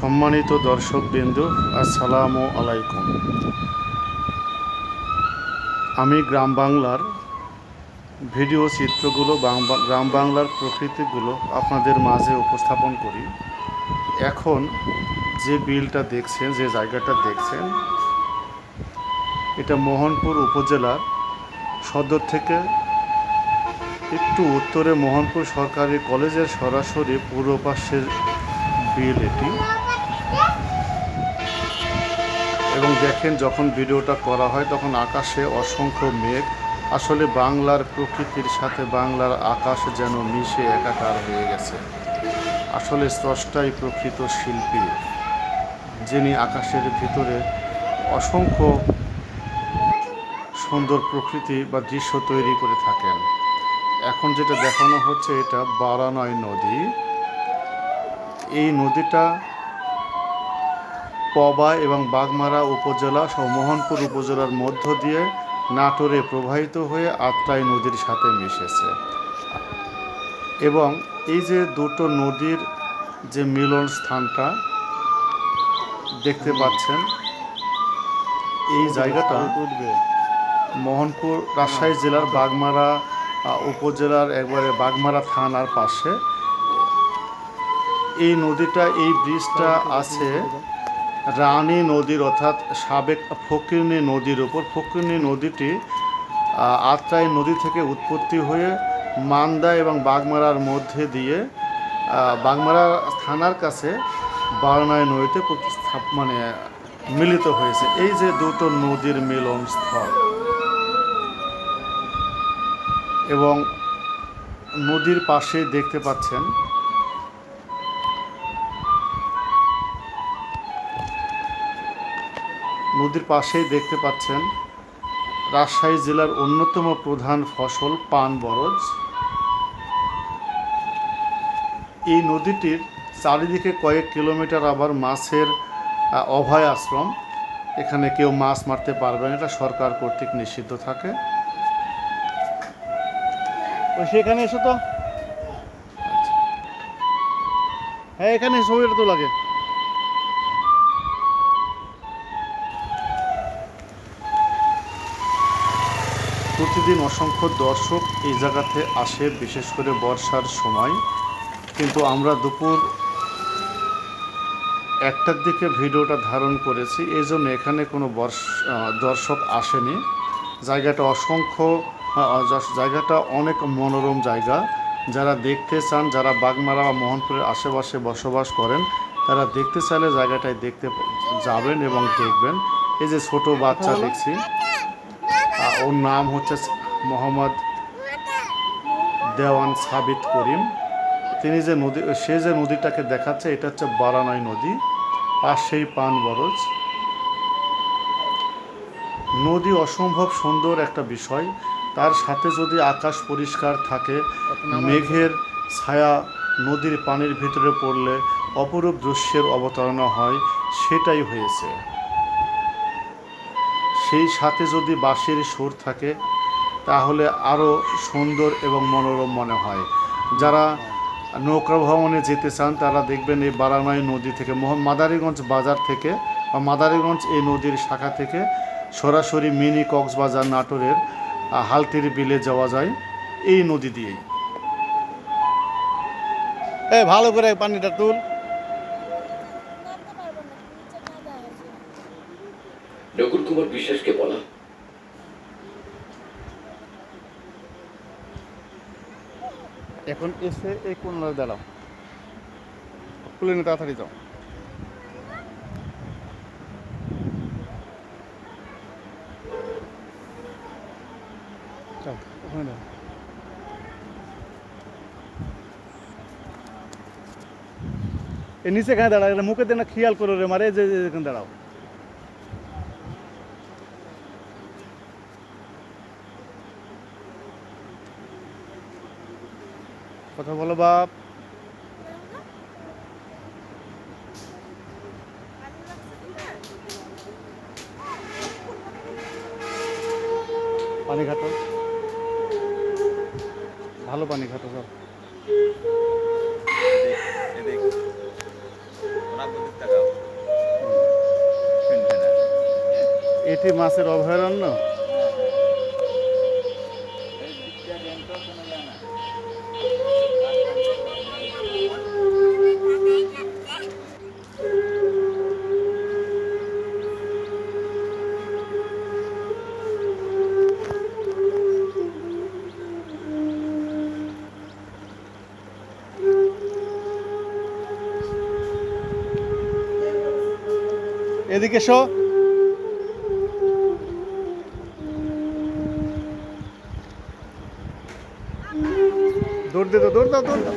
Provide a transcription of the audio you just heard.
সম্মানিত দর্শকবৃন্দ, আসসালামু আলাইকুম। আমি গ্রাম বাংলার ভিডিও চিত্রগুলো গ্রাম বাংলার প্রকৃতিগুলো আপনাদের মাঝে উপস্থাপন করি। এখন যে বিলটা দেখছেন, যে জায়গাটা দেখছেন, এটা মোহনপুর উপজেলার সদর থেকে একটু উত্তরে মোহনপুর সরকারি কলেজের সরাসরি পূর্ব পাশের বিল এটি। এবং দেখেন যখন ভিডিওটা করা হয়, তখন আকাশে অসংখ্য মেঘ। আসলে বাংলার প্রকৃতির সাথে বাংলার আকাশ যেন মিশে একাকার হয়ে গেছে। আসলে স্রষ্টাই প্রকৃত শিল্পী, যিনি আকাশের ভিতরে অসংখ্য সুন্দর প্রকৃতি বা দৃশ্য তৈরি করে থাকেন। এখন যেটা দেখানো হচ্ছে, এটা বারানয় নদী। এই নদীটা পবা এবং বাগমারা উপজেলা সহ মোহনপুর উপজেলার মধ্য দিয়ে নাটোরে প্রবাহিত হয়ে আত্রাই নদীর সাথে মিশেছে। এবং এই যে দুটো নদীর যে মিলন স্থানটা দেখতে পাচ্ছেন, এই জায়গাটা মোহনপুর রাজশাহী জেলার বাগমারা উপজেলার একবারে বাগমারা থানার পাশে। এই নদীটা, এই ব্রিজটা আছে রানী নদীর অর্থাৎ সাবেক ফকিরনী নদীর ওপর ফকিরনী নদীটি আত্রাই নদী থেকে উৎপত্তি হয়ে মান্দা এবং বাগমারার মধ্যে দিয়ে বাগমারা থানার কাছে বারনায় নদীতে প্রতিস্থাপ- মানে মিলিত হয়েছে। এই যে দুটো নদীর মিলন স্থল এবং নদীর পাশে দেখতে পাচ্ছেন নদীর পাশেই দেখতে পাচ্ছেন রাজশাহী জেলার অন্যতম প্রধান ফসল পান বরজ। এই নদীটির চারিদিকে কয়েক কিলোমিটার আবার মাছের অভয় আশ্রম। এখানে কেউ মাছ মারতে পারবে না, এটা সরকার কর্তৃক নিষিদ্ধ থাকে। সেখানে এসো তো। হ্যাঁ এখানে ছবিটা তো লাগে। প্রতিদিন অসংখ্য দর্শক এই জায়গাতে আসে বিশেষ করে বর্ষার সময়। কিন্তু আমরা দুপুর একটার দিকে ভিডিওটা ধারণ করেছি এই জন্য এখানে কোনো বর্ষ দর্শক আসেনি। জায়গাটা অসংখ্য জায়গাটা অনেক মনোরম জায়গা। যারা দেখতে চান যারা বাগমারা বা মোহনপুরের আশেপাশে বসবাস করেন তারা দেখতে চাইলে জায়গাটায় দেখতে যাবেন এবং দেখবেন। এই যে ছোট বাচ্চা দেখছি। ওর নাম হচ্ছে মোহাম্মদ দেওয়ান সাবিত করিম। তিনি যে নদী, সে যে নদীটাকে দেখাচ্ছে, এটা হচ্ছে বারানয় নদী পাশেই পান বরজ। নদী অসম্ভব সুন্দর একটা বিষয়। তার সাথে যদি আকাশ পরিষ্কার থাকে, মেঘের ছায়া নদীর পানির ভিতরে পড়লে অপরূপ দৃশ্যের অবতারণা হয়, সেটাই হয়েছে। সেই সাথে যদি বাঁশির সুর থাকে, তাহলে আরও সুন্দর এবং মনোরম মনে হয়। যারা নৌকা ভ্রমণে যেতে চান, তারা দেখবেন এই বারানয় নদী থেকে মাদারীগঞ্জ বাজার থেকে বা মাদারীগঞ্জ এই নদীর শাখা থেকে সরাসরি মিনি কক্সবাজার নাটোরের হালতির বিলে যাওয়া যায় এই নদী দিয়েই। ভালো করে পানিটা তুল। নকুল কুমার বিশ্বাসকে বলা। এখন এসে এই কোনটা দাঁড়াও। খুলে নে তাড়াতাড়ি যাও। নিচে এখানে দাঁড়াও মুখে দেনা খেয়াল করো রে মারে যে দাঁড়াও। কথা বলো বাপ। পানি ঘাটো ভালো পানি ঘাটো সব। এটি মাছের অভয়ারণ্য? এদিকে শো দৌড় দে তো দৌড় দাও দৌড় দাও